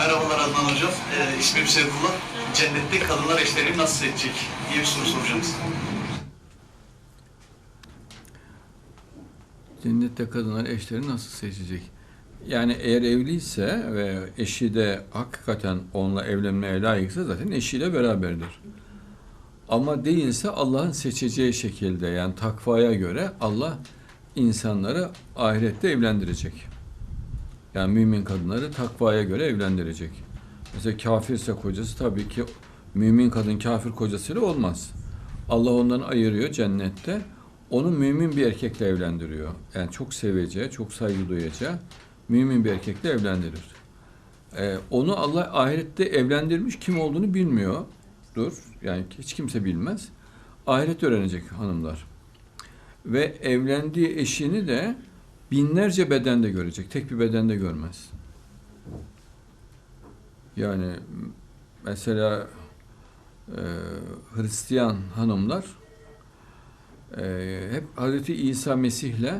Merhabalar Adnan Hocam. Ee, ismim Sevkullah. Cennette kadınlar eşlerini nasıl seçecek diye bir soru soracağım size. Cennette kadınlar eşlerini nasıl seçecek? Yani eğer evliyse ve eşi de hakikaten onunla evlenmeye layıksa zaten eşiyle beraberdir. Ama değilse Allah'ın seçeceği şekilde yani takvaya göre Allah insanları ahirette evlendirecek. Yani mümin kadınları takvaya göre evlendirecek. Mesela kafirse kocası tabii ki mümin kadın kafir kocasıyla olmaz. Allah ondan ayırıyor cennette. Onu mümin bir erkekle evlendiriyor. Yani çok seveceği, çok saygı duyacağı mümin bir erkekle evlendirir. Ee, onu Allah ahirette evlendirmiş kim olduğunu bilmiyordur. Yani hiç kimse bilmez. Ahiret öğrenecek hanımlar. Ve evlendiği eşini de binlerce bedende görecek. Tek bir bedende görmez. Yani mesela e, Hristiyan hanımlar e, hep Hazreti İsa Mesih'le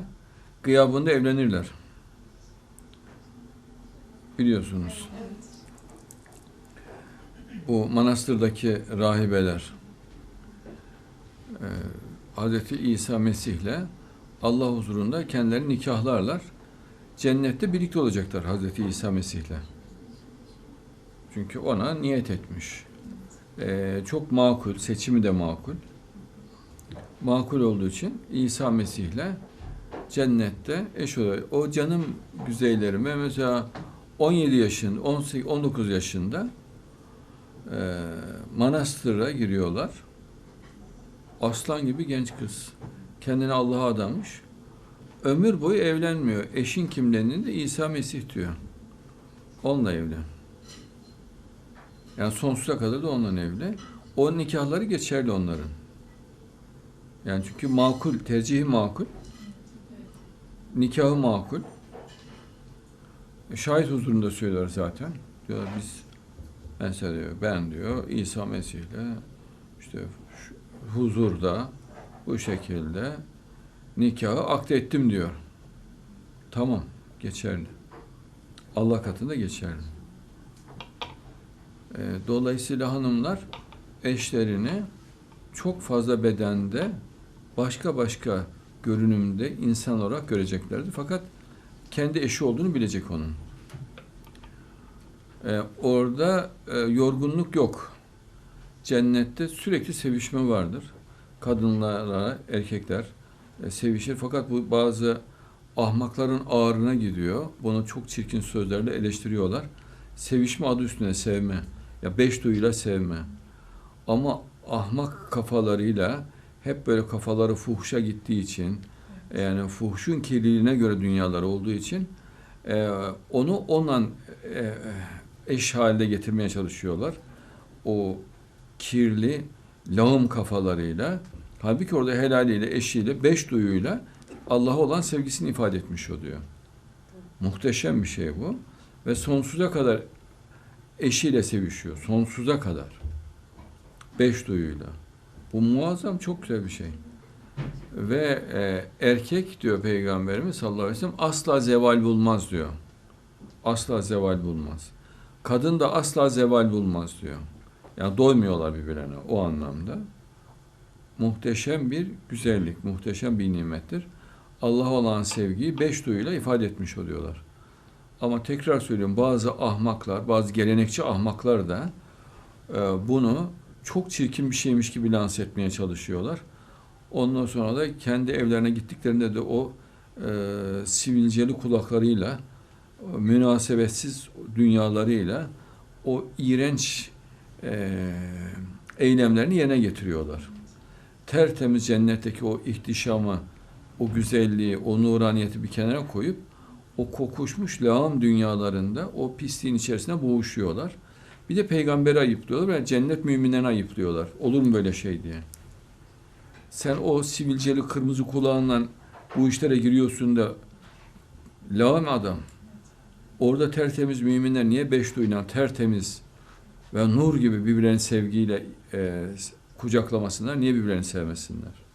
gıyabında evlenirler. Biliyorsunuz. Bu manastırdaki rahibeler e, Hazreti İsa Mesih'le Allah huzurunda kendilerini nikahlarlar. Cennette birlikte olacaklar Hazreti İsa Mesih'le. Çünkü ona niyet etmiş. Ee, çok makul, seçimi de makul. Makul olduğu için İsa Mesih'le cennette eş oluyor. O canım güzeylerime mesela 17 yaşında, 18, 19 yaşında e, manastıra giriyorlar. Aslan gibi genç kız. Kendini Allah'a adamış. Ömür boyu evlenmiyor. Eşin kimliğinin de İsa Mesih diyor. Onunla evlen. Yani sonsuza kadar da onunla evli. O nikahları geçerli onların. Yani çünkü makul, tercihi makul. Nikahı makul. Şahit huzurunda söylüyor zaten. Diyor biz mesela diyor ben diyor İsa Mesih'le işte huzurda bu şekilde nikahı akdettim diyor. Tamam, geçerli. Allah katında geçerli. Ee, Dolayısıyla hanımlar eşlerini çok fazla bedende başka başka görünümde insan olarak göreceklerdi. Fakat kendi eşi olduğunu bilecek onun. Ee, orada e, yorgunluk yok. Cennette sürekli sevişme vardır. Kadınlara, erkekler e, sevişir. Fakat bu bazı ahmakların ağrına gidiyor. Bunu çok çirkin sözlerle eleştiriyorlar. Sevişme adı üstüne sevme. Ya beş duyuyla sevme. Ama ahmak kafalarıyla hep böyle kafaları fuhuşa gittiği için yani fuhuşun kirliliğine göre dünyaları olduğu için e, onu onunla e, eş halde getirmeye çalışıyorlar. O kirli lağım kafalarıyla halbuki orada helaliyle, eşiyle, beş duyuyla Allah'a olan sevgisini ifade etmiş oluyor. Muhteşem bir şey bu. Ve sonsuza kadar eşiyle sevişiyor. Sonsuza kadar. Beş duyuyla. Bu muazzam çok güzel bir şey. Ve e, erkek diyor Peygamberimiz sallallahu aleyhi ve sellem asla zeval bulmaz diyor. Asla zeval bulmaz. Kadın da asla zeval bulmaz diyor. Yani doymuyorlar birbirlerine o anlamda. Muhteşem bir güzellik, muhteşem bir nimettir. Allah'a olan sevgiyi beş duyuyla ifade etmiş oluyorlar. Ama tekrar söylüyorum bazı ahmaklar, bazı gelenekçi ahmaklar da e, bunu çok çirkin bir şeymiş gibi lanse etmeye çalışıyorlar. Ondan sonra da kendi evlerine gittiklerinde de o e, sivilceli kulaklarıyla, o münasebetsiz dünyalarıyla o iğrenç e, eylemlerini yerine getiriyorlar. Tertemiz cennetteki o ihtişamı, o güzelliği, o nuraniyeti bir kenara koyup o kokuşmuş lağım dünyalarında o pisliğin içerisine boğuşuyorlar. Bir de peygamberi ayıplıyorlar ve cennet müminlerini ayıplıyorlar. Olur mu böyle şey diye. Sen o sivilceli kırmızı kulağınla bu işlere giriyorsun da lağım adam. Orada tertemiz müminler niye beş duyulan tertemiz ve nur gibi birbirlerini sevgiyle e, kucaklamasınlar? Niye birbirlerini sevmesinler?